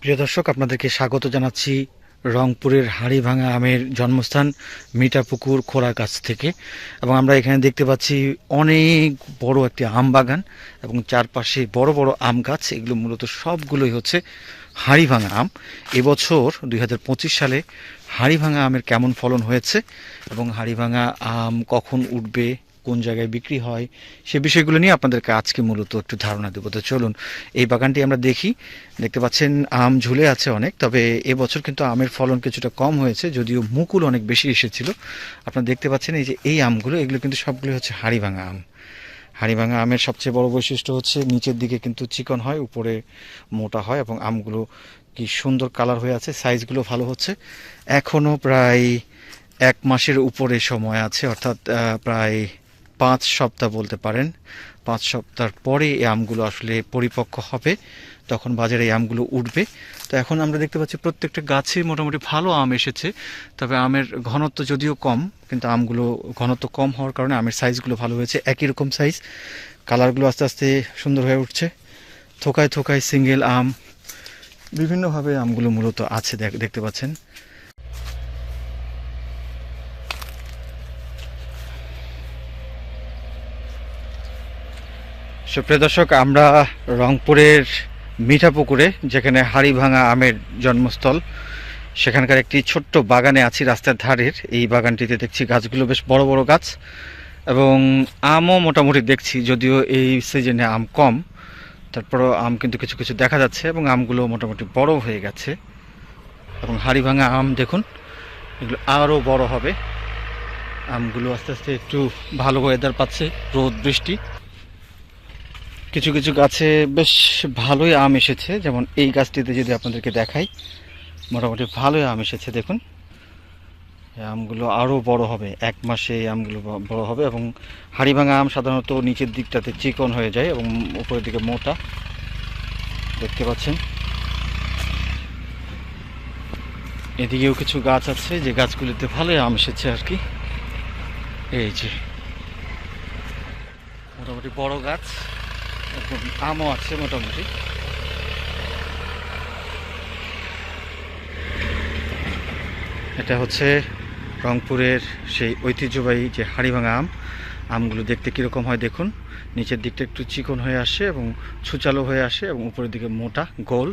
প্রিয় দর্শক, আপনাদেরকে স্বাগত জানাচ্ছি রংপুরের হাড়িভাঙা আমের জন্মস্থান মিঠাপুকুর খোড়া গাছ থেকে। এবং আমরা এখানে দেখতে পাচ্ছি অনেক বড় একটি আম বাগান এবং চারপাশে বড় বড় আম গাছ। এগুলো মূলত সবগুলোই হচ্ছে হাড়িভাঙা আম। এবছর দু হাজার পঁচিশ সালে হাড়িভাঙা আমের কেমন ফলন হয়েছে এবং হাড়িভাঙা আম কখন উঠবে কোন জায়গায় বিক্রি হয়, সে বিষয়গুলো নিয়ে আপনাদেরকে আজকে মূলত একটু ধারণা দেবো। তো চলুন, এই বাগানটি আমরা দেখি। দেখতে পাচ্ছেন, আম ঝুলে আছে অনেক, তবে এবছর কিন্তু আমের ফলন কিছুটা কম হয়েছে, যদিও মুকুল অনেক বেশি এসেছিল। আপনারা দেখতে পাচ্ছেন, এই যে এই আমগুলো, এগুলো কিন্তু সবগুলো হচ্ছে হাড়িভাঙা আম। হাড়িভাঙা আমের সবচেয়ে বড় বৈশিষ্ট্য হচ্ছে, নিচের দিকে কিন্তু চিকন হয়, উপরে মোটা হয়, এবং আমগুলো কি সুন্দর কালার হয়ে আছে, সাইজগুলো ভালো হচ্ছে। এখনও প্রায় এক মাসের উপরে সময় আছে, অর্থাৎ প্রায় পাঁচ সপ্তাহ বলতে পারেন। পাঁচ সপ্তাহ পরে এই আমগুলো আসলে পরিপক্ক হবে। তখন বাজারে এই আমগুলো উঠবে। তো এখন আমরা দেখতে পাচ্ছি প্রত্যেকটা গাছে মোটামুটি ভালো আম এসেছে। তবে আমের ঘনত্ব যদিও কম, কিন্তু আমগুলো ঘনত্ব কম হওয়ার কারণে আমের সাইজগুলো ভালো হয়েছে। একই রকম সাইজ কালারগুলো আস্তে আস্তে সুন্দর হয়ে উঠছে। থোকায় থোকায় সিঙ্গেল আম। বিভিন্নভাবে আমগুলো মূলত আছে দেখ- দেখতে পাচ্ছেন। সুপ্রিয় দর্শক, আমরা রংপুরের মিঠাপুকুরে, যেখানে হাড়িভাঙা আমের জন্মস্থল, সেখানকার একটি ছোট্ট বাগানে আছি রাস্তার ধারের। এই বাগানটিতে দেখছি গাছগুলো বেশ বড় বড় গাছ এবং আমও মোটামুটি দেখছি, যদিও এই সিজনে আম কম। তারপরও আম কিন্তু কিছু কিছু দেখা যাচ্ছে এবং আমগুলো মোটামুটি বড় হয়ে গেছে। এবং হাড়িভাঙা আম দেখুন, এগুলো আরও বড় হবে। আমগুলো আস্তে আস্তে একটু ভালো ওয়েদার পাচ্ছে, রোদ, বৃষ্টি। কিছু কিছু গাছে বেশ ভালোই আম এসেছে। যেমন এই গাছটিতে যদি আপনাদেরকে দেখাই, মোটামুটি ভালোই আম এসেছে, দেখুন। আমগুলো আরও বড় হবে, এক মাসে এই আমগুলো বড় হবে এবং হাড়িভাঙা আম সাধারণত নিচের দিকটাতে চিকন হয়ে যায় এবং উপরের দিকে মোটা। দেখতে পাচ্ছেন? এদিকেও কিছু গাছ আছে, যে গাছগুলিতে ভালোই আম এসেছে আর কি। এই যে, মোটামুটি বড় গাছ। আমও আছে মোটামুটি। এটা হচ্ছে রংপুরের সেই ঐতিহ্যবাহী যে হাড়িভাঙা আম। আমগুলো দেখতে কীরকম হয় দেখুন। নিচের দিকটা একটু চিকন হয়ে আসে এবং ছুচালো হয়ে আসে এবং উপরের দিকে মোটা, গোল।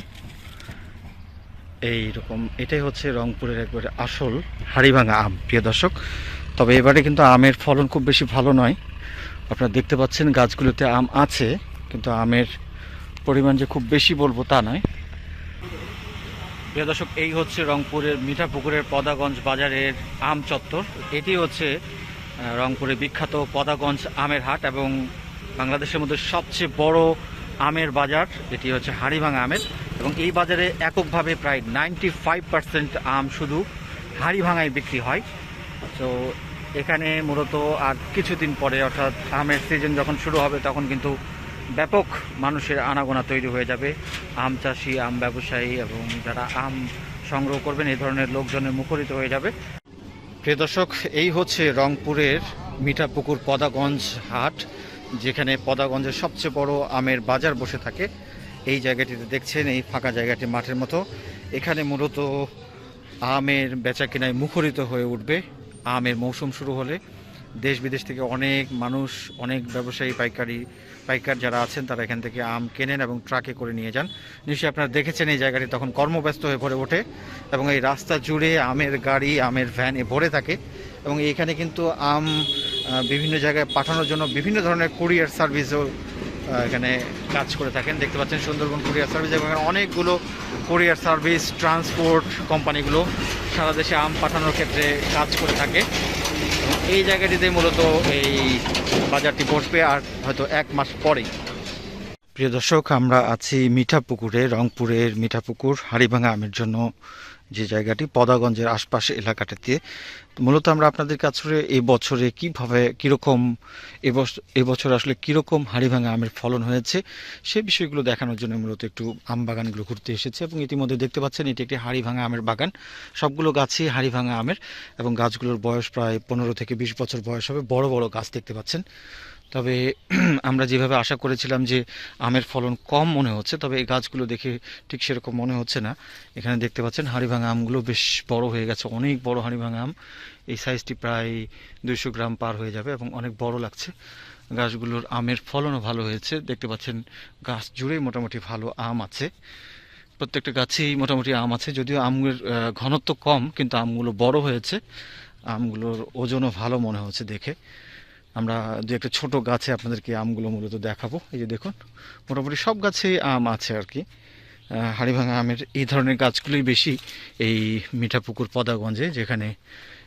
এই রকম এটাই হচ্ছে রংপুরের একবারে আসল হাড়িভাঙা আম, প্রিয় দর্শক। তবে এবারে কিন্তু আমের ফলন খুব বেশি ভালো নয়। আপনারা দেখতে পাচ্ছেন গাছগুলোতে আম আছে। কিন্তু আমের পরিমাণ যে খুব বেশি বলব তা নয়। প্রিয় দর্শক, এই হচ্ছে রংপুরের মিঠাপুকুরের পদাগঞ্জ বাজারের আম চত্বর। এটি হচ্ছে রংপুরে বিখ্যাত পদাগঞ্জ আমের হাট এবং বাংলাদেশের মধ্যে সবচেয়ে বড় আমের বাজার। এটি হচ্ছে হাড়িভাঙা আমের এবং এই বাজারে এককভাবে প্রায় নাইনটি ফাইভ পার্সেন্ট আম শুধু হাড়িভাঙায় বিক্রি হয়। তো এখানে মূলত আর কিছুদিন পরে, অর্থাৎ আমের সিজন যখন শুরু হবে, তখন কিন্তু ব্যাপক মানুষের আনাগোনা তৈরি হয়ে যাবে। আম চাষি, আম ব্যবসায়ী এবং যারা আম সংগ্রহ করবেন, এই ধরনের লোকজনের মুখরিত হয়ে যাবে। প্রিয় দর্শক, এই হচ্ছে রংপুরের মিঠাপুকুর পদাগঞ্জ হাট, যেখানে পদাগঞ্জের সবচেয়ে বড় আমের বাজার বসে থাকে। এই জায়গাটিতে দেখছেন, এই ফাঁকা জায়গাটি মাঠের মতো। এখানে মূলত আমের বেচা কেনায় মুখরিত হয়ে উঠবে। আমের মৌসুম শুরু হলে দেশ বিদেশ থেকে অনেক মানুষ, অনেক ব্যবসায়ী, পাইকারি, পাইকার যারা আছেন, তারা এখান থেকে আম কেনেন এবং ট্রাকে করে নিয়ে যান। নিশ্চয়ই আপনারা দেখেছেন এই জায়গাটি তখন কর্মব্যস্ত হয়ে ভরে ওঠে এবং এই রাস্তা জুড়ে আমের গাড়ি, আমের ভ্যান ভরে থাকে এবং এখানে কিন্তু আম বিভিন্ন জায়গায় পাঠানোর জন্য বিভিন্ন ধরনের কুরিয়ার সার্ভিসও এখানে কাজ করে থাকেন। দেখতে পাচ্ছেন সুন্দরবন কুরিয়ার সার্ভিস এবং এখানে অনেকগুলো কুরিয়ার সার্ভিস, ট্রান্সপোর্ট কোম্পানিগুলো সারা দেশে আম পাঠানোর ক্ষেত্রে কাজ করে থাকে। এই জায়গাটিতে মূলত এই বাজারটি বসবে আর হয়তো এক মাস পরেই। প্রিয় দর্শক, আমরা আছি মিঠাপুকুরে, রংপুরের মিঠাপুকুর, হাড়িভাঙা আমের জন্য। যে জায়গাটি পদাগঞ্জের আশপাশে তো মূলত আমরা আপনাদের কাছে এই বছরে কীভাবে, কীরকম এবছ- এবছর আসলে কীরকম হাড়িভাঙা আমের ফলন হয়েছে, সে বিষয়গুলো দেখানোর জন্য মূলত একটু আম বাগানগুলো ঘুরতে এসেছে এবং ইতিমধ্যে দেখতে পাচ্ছেন এটি একটি হাড়িভাঙা আমের বাগান। সবগুলো গাছই হাড়িভাঙা আমের এবং গাছগুলোর বয়স প্রায় পনেরো থেকে বিশ বছর বয়স হবে। বড় বড় গাছ দেখতে পাচ্ছেন। তবে আমরা যেভাবে আশা করেছিলাম যে আমের ফলন কম মনে হচ্ছে, তবে এই গাছগুলো দেখে ঠিক সেরকম মনে হচ্ছে না। এখানে দেখতে পাচ্ছেন হাঁড়িভাঙা আমগুলো বেশ বড় হয়ে গেছে, অনেক বড় হাঁড়িভাঙা আম। এই সাইজটি প্রায় দুইশো গ্রাম পার হয়ে যাবে এবং অনেক বড় লাগছে। গাছগুলোর আমের ফলনও ভালো হয়েছে। দেখতে পাচ্ছেন গাছ জুড়েই মোটামুটি ভালো আম আছে। প্রত্যেকটা গাছেই মোটামুটি আম আছে, যদিও আমের ঘনত্ব কম, কিন্তু আমগুলো বড় হয়েছে। আমগুলোর ওজনও ভালো মনে হচ্ছে দেখে। আমরা দু একটা ছোট গাছে আপনাদেরকে আমগুলো মূলত দেখাবো। এই যে দেখুন, মোটামুটি সব গাছেই আম আছে আর কি। হাড়িভাঙা আমের এই ধরনের গাছগুলোই বেশি এই মিঠাপুকুর পদাগঞ্জে যেখানে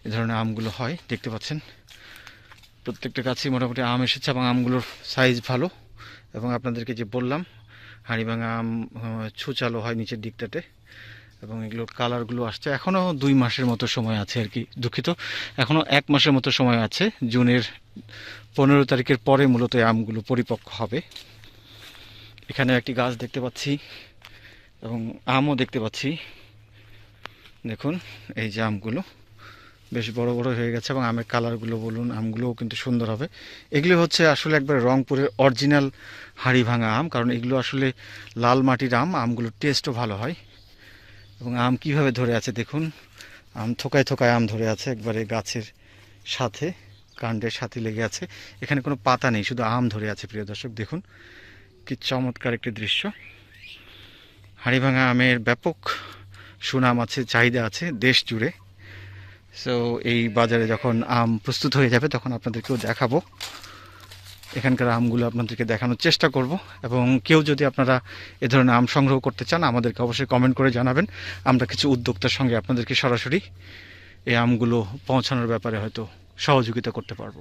এই ধরনের আমগুলো হয়, দেখতে পাচ্ছেন। প্রত্যেকটা গাছেই মোটামুটি আম এসেছে এবং আমগুলোর সাইজ ভালো। এবং আপনাদেরকে যে বললাম, হাঁড়িভাঙা আম ছুচালো হয় নিচের দিকটাতে। এবং এগুলোর কালারগুলো আসছে। এখনও দুই মাসের মতো সময় আছে আর কি, দুঃখিত। এখনও এক মাসের মতো সময় আছে। জুনের পনেরো তারিখের পরে মূলত আমগুলো পরিপক্ক হবে। এখানে একটি গাছ দেখতে পাচ্ছি এবং আমও দেখতে পাচ্ছি। দেখুন, এই যে আমগুলো বেশ বড় বড় হয়ে গেছে এবং আমের কালারগুলো বলুন, আমগুলোও কিন্তু সুন্দর হবে। এগুলো হচ্ছে আসলে একবার রংপুরের অরিজিনাল হাড়ি ভাঙা আম, কারণ এগুলো আসলে লাল মাটির আম, আমগুলোর টেস্টও ভালো হয়। এবং আম কীভাবে ধরে আছে দেখুন। আম থোকায় থোকায় আম ধরে আছে একবারে গাছের সাথে, কাণ্ডের সাথে লেগে আছে। এখানে কোনো পাতা নেই, শুধু আম ধরে আছে, প্রিয় দর্শক, দেখুন কি চমৎকার একটি দৃশ্য। হাড়িভাঙা আমের ব্যাপক সুনাম আছে, চাহিদা আছে দেশ জুড়ে। সো এই বাজারে যখন আম প্রস্তুত হয়ে যাবে, তখন আপনাদেরকেও দেখাবো। এখানকার আমগুলো আপনাদেরকে দেখানোর চেষ্টা করব এবং কেউ যদি আপনারা এ ধরনের আম সংগ্রহ করতে চান, আমাদেরকে অবশ্যই কমেন্ট করে জানাবেন। আমরা কিছু উদ্যোক্তার সঙ্গে আপনাদেরকে সরাসরি এই আমগুলো পৌঁছানোর ব্যাপারে হয়তো সহযোগিতা করতে পারব।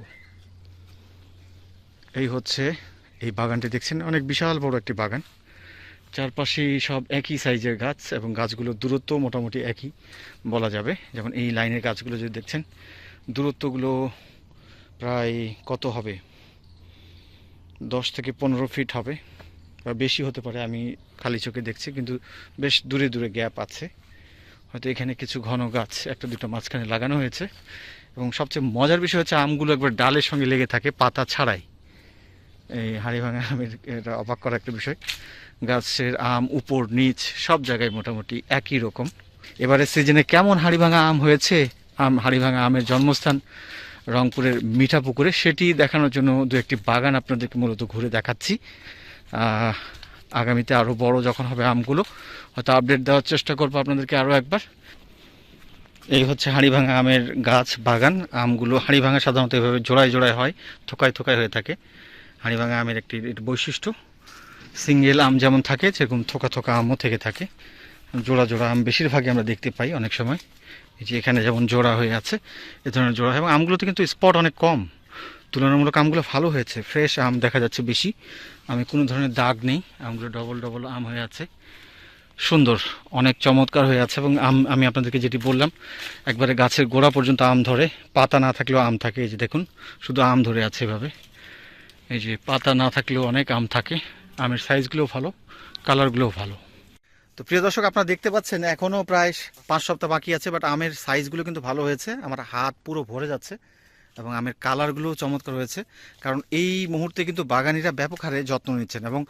এই হচ্ছে এই বাগানটি। দেখছেন, অনেক বিশাল বড় একটি বাগান। চারপাশে সব একই সাইজের গাছ এবং গাছগুলোর দূরত্ব মোটামুটি একই বলা যাবে। যেমন এই লাইনের গাছগুলো যদি দেখছেন, দূরত্বগুলো প্রায় কত হবে? দশ থেকে পনেরো ফিট হবে, বা বেশি হতে পারে, আমি খালি চোখে দেখছি, কিন্তু বেশ দূরে দূরে গ্যাপ আছে। হয়তো এখানে কিছু ঘন গাছ, একটা দুটো মাঝখানে লাগানো হয়েছে। এবং সবচেয়ে মজার বিষয় হচ্ছে, আমগুলো একবার ডালের সঙ্গে লেগে থাকে, পাতা ছাড়াই। এই হাড়িভাঙা আমের এটা অবাক করা একটা বিষয়। গাছের আম, উপর, নিচ, সব জায়গায় মোটামুটি একই রকম। এবারে সিজনে কেমন হাড়িভাঙা আম হয়েছে? আম, হাড়িভাঙা আমের জন্মস্থান রংপুরের মিঠা পুকুরে সেটি দেখানোর জন্য দু একটি বাগান আপনাদেরকে মূলত ঘুরে দেখাচ্ছি। আগামীতে আরও বড় যখন হবে আমগুলো, হয়তো আপডেট দেওয়ার চেষ্টা করব আপনাদেরকে আরও একবার। এই হচ্ছে হাঁড়িভাঙা আমের গাছ বাগান। আমগুলো হাঁড়িভাঙা সাধারণত এভাবে জোড়ায় জোড়ায় হয়, থোকায় থোকায় হয়ে থাকে। হাঁড়িভাঙা আমের একটি বৈশিষ্ট্য, সিঙ্গেল আম যেমন থাকে, সেরকম থোকা থোকা আমও থেকে থাকে। জোড়া জোড়া আম বেশিরভাগই আমরা দেখতে পাই অনেক সময়। এই যে এখানে যেমন জোড়া হয়ে আছে, এ ধরনের জোড়া হয়। এবং আমগুলোতে কিন্তু স্পট অনেক কম। তুলনামূলক আমগুলো ভালো হয়েছে। ফ্রেশ আম দেখা যাচ্ছে বেশি। আমি কোনো ধরনের দাগ নেই। আমগুলো ডবল ডবল আম হয়ে আছে। সুন্দর। অনেক চমৎকার হয়ে আছে। এবং আম, আমি আপনাদেরকে যেটি বললাম, একবারে গাছের গোড়া পর্যন্ত আম ধরে। পাতা না থাকলেও আম থাকে। এই যে দেখুন, শুধু আম ধরে আছে এভাবে। এই যে পাতা না থাকলেও অনেক আম থাকে। আমের সাইজগুলোও ভালো কালারগুলোও ভালো। তো প্রিয় দর্শক, আপনারা দেখতে পাচ্ছেন এখনও প্রায় পাঁচ সপ্তাহ বাকি আছে বাট আমের সাইজগুলো কিন্তু ভালো হয়েছে। আমার হাত পুরো ভরে যাচ্ছে এবং আমের কালারগুলোও চমৎকার হয়েছে। কারণ এই মুহূর্তে কিন্তু বাগানিরা ব্যাপক হারে যত্ন নিচ্ছেন এবং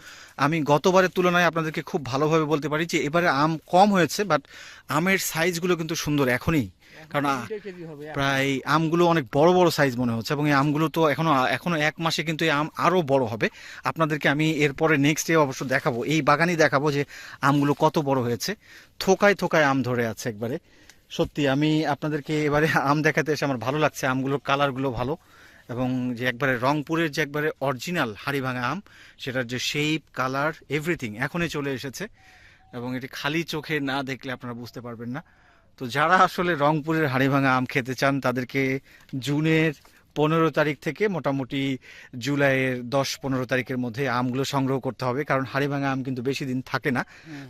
আমি গতবারের তুলনায় আপনাদেরকে খুব ভালোভাবে বলতে পারি যে এবারে আম কম হয়েছে বাট আমের সাইজগুলো কিন্তু সুন্দর এখনই। কারণ প্রায় আমগুলো অনেক বড় বড় সাইজ মনে হচ্ছে এবং এই আমগুলো তো এখনও এখনও এক মাসে কিন্তু এই আম আরও বড় হবে। আপনাদেরকে আমি এরপরে নেক্সট ডে অবশ্য দেখাবো। এই বাগানই দেখাবো যে আমগুলো কত বড় হয়েছে। থোকায় থোকায় আম ধরে আছে একবারে। সত্যি আমি আপনাদেরকে এবারে আম দেখাতে এসে আমার ভালো লাগছে। আমগুলোর কালারগুলো ভালো এবং যে একবারে রংপুরের যে একবারে অরিজিনাল হাড়িভাঙা আম সেটার যে শেপ কালার এভরিথিং এখনই চলে এসেছে এবং এটি খালি চোখে না দেখলে আপনারা বুঝতে পারবেন না। তো যারা আসলে রংপুরের হাড়িভাঙা আম খেতে চান তাদেরকে জুনের পনেরো তারিখ থেকে মোটামুটি জুলাইয়ের দশ পনেরো তারিখের মধ্যে আমগুলো সংগ্রহ করতে হবে কারণ হাড়িভাঙা আম কিন্তু বেশি দিন থাকে না।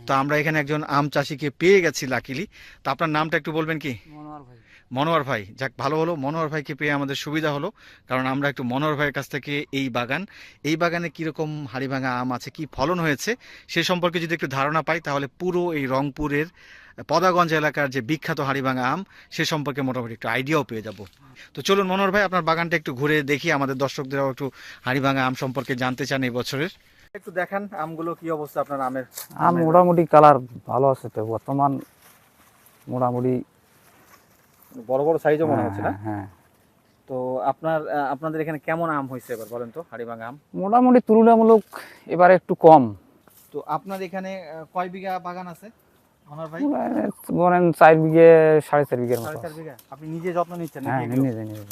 তো আমরা এখানে একজন আম চাষিকে পেয়ে গেছি লাকিলি। তো আপনার নামটা একটু বলবেন কি? মনোয়ার ভাই। মনোয়ার ভাই যাক ভালো হলো। মনোয়ার ভাইকে পেয়ে আমাদের সুবিধা হলো কারণ আমরা একটু মনোয়ার ভাইয়ের কাছ থেকে এই বাগান এই বাগানে কীরকম হাড়িভাঙা আম আছে কি ফলন হয়েছে সে সম্পর্কে যদি একটু ধারণা পাই তাহলে পুরো এই রংপুরের পদাগঞ্জ এলাকার যে বিখ্যাত হাড়িভাঙা আম সে সম্পর্কে মোটামুটি একটু আইডিয়াও পেয়ে যাব। তো চলুন মনোহর ভাই আপনার বাগানটা একটু ঘুরে দেখি আমাদের দর্শকদেরও একটু হাড়িভাঙা আম সম্পর্কে জানতে চান এই বছরের। একটু দেখান আমগুলো কি অবস্থা আপনার আমের? আম মোটামুটি কালার ভালো আছে তো বর্তমান মোটামুটি বড় বড় সাইজও মনে হ্যাঁ, হচ্ছে না? হ্যাঁ তো আপনার আপনাদের এখানে কেমন আম হয়েছে এবার বলেন তো হাড়িভাঙা আম? মোটামুটি তুলনামূলক এবার একটু কম। তো আপনার এখানে কয় বিঘা বাগান আছে বলেন চার বিঘে সাড়ে চার বিঘের মতো আপনি নিজে যত্ন নিচ্ছেন হ্যাঁ নিজে নিজে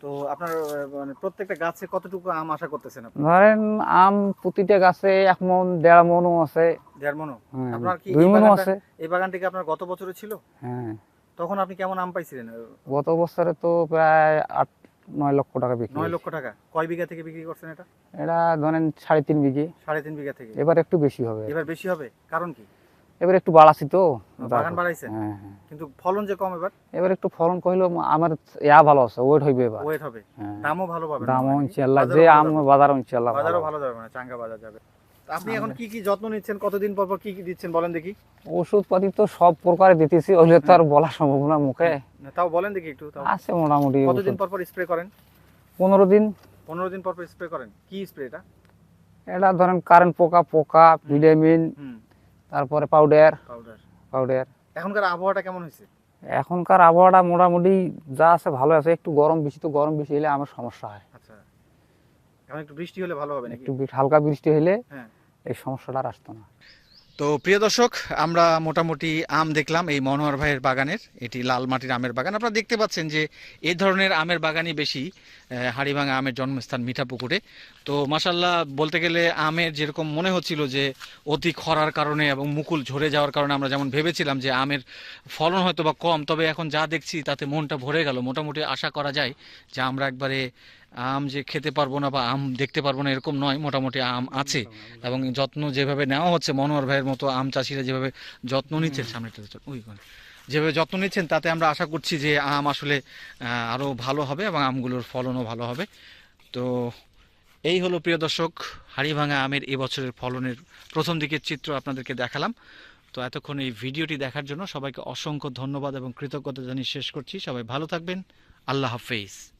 তো আপনার মানে প্রত্যেকটা গাছে কতটুকু আম আশা করতেছেন আপনি? ধরেন আম প্রতিটা গাছে এক মন দেড় মনও আছে। দেড় হ্যাঁ, আপনার কি দুই মনও আছে। এই বাগানটি কি আপনার গত বছরে ছিল? হ্যাঁ। তখন আপনি কেমন আম পাইছিলেন? গত বছরে তো প্রায় আট নয় লক্ষ টাকা বিক্রি নয় লক্ষ টাকা। কয় বিঘা থেকে বিক্রি করছেন এটা? এটা ধরেন সাড়ে তিন বিঘে। সাড়ে তিন বিঘা থেকে। এবার একটু বেশি হবে। এবার বেশি হবে? কারণ কি? এবার একটু বাড়াছি তো। বাগান বাড়াইছেন? হ্যাঁ হ্যাঁ। কিন্তু ফলন যে কম এবার? এবার একটু ফলন কহিল আমার ইয়া ভালো আছে ওয়েট হইবে এবার। ওয়েট হবে। হ্যাঁ। দামও ভালো পাবেন। দামও নাকি? ইনশাল্লাহ যে আম যাবে। বাজারও ইনশাল্লাহ বাজারও ভালো যাবে মানে চাঙ্গা বাজার যাবে। আপনি এখন কি কি যত্ন নিচ্ছেন? কতদিন পর পর কি কি দিচ্ছেন বলেন দেখি। ওষুধ পাতি তো সব প্রকারে দিতেছি ওগুলো তো আর বলা সম্ভব না মুখে। তাও বলেন দেখি একটু তাও। আছে মোটামুটি কতদিন পর পর স্প্রে করেন? পনেরো দিন। পনেরো দিন পর পর স্প্রে করেন। কি স্প্রে এটা? এটা ধরেন কারেন্ট পোকা পোকা ভিটামিন তারপরে পাউডার পাউডার পাউডার এখনকার আবহাওয়াটা কেমন হয়েছে? এখনকার আবহাওয়াটা মোটামুটি যা আছে ভালো আছে একটু গরম বেশি তো গরম বেশি হলে আমার সমস্যা হয়। আচ্ছা। এখন একটু বৃষ্টি হলে ভালো হবে নাকি? একটু হালকা বৃষ্টি হলে হ্যাঁ। এই সমস্যাটা আর আসতো না। তো প্রিয় দর্শক, আমরা মোটামুটি আম দেখলাম এই মনোহর ভাইয়ের বাগানের, এটি লাল মাটির আমের বাগান। আপনারা দেখতে পাচ্ছেন যে এই ধরনের আমের বাগানই বেশি হাড়িভাঙা আমের জন্মস্থান মিঠাপুকুরে। তো মাসাল্লাহ বলতে গেলে আমের যেরকম মনে হচ্ছিল যে অতি খরার কারণে এবং মুকুল ঝরে যাওয়ার কারণে আমরা যেমন ভেবেছিলাম যে আমের ফলন হয়তো বা কম, তবে এখন যা দেখছি তাতে মনটা ভরে গেল। মোটামুটি আশা করা যায় যে আমরা একবারে আম যে খেতে পারব না বা আম দেখতে পারব না এরকম নয়। মোটামুটি আম আছে এবং যত্ন যেভাবে নেওয়া হচ্ছে মনোহর ভাইয়ের মতো আম চাষিরা যেভাবে যত্ন নিচ্ছেন সামনেটা ওই ওই। যেভাবে যত্ন নিচ্ছেন তাতে আমরা আশা করছি যে আম আসলে আরও ভালো হবে এবং আমগুলোর ফলনও ভালো হবে। তো এই হলো প্রিয় দর্শক হাড়িভাঙা আমের এবছরের ফলনের প্রথম দিকের চিত্র আপনাদেরকে দেখালাম। তো এতক্ষণ এই ভিডিওটি দেখার জন্য সবাইকে অসংখ্য ধন্যবাদ এবং কৃতজ্ঞতা জানিয়ে শেষ করছি। সবাই ভালো থাকবেন। আল্লাহ হাফেজ।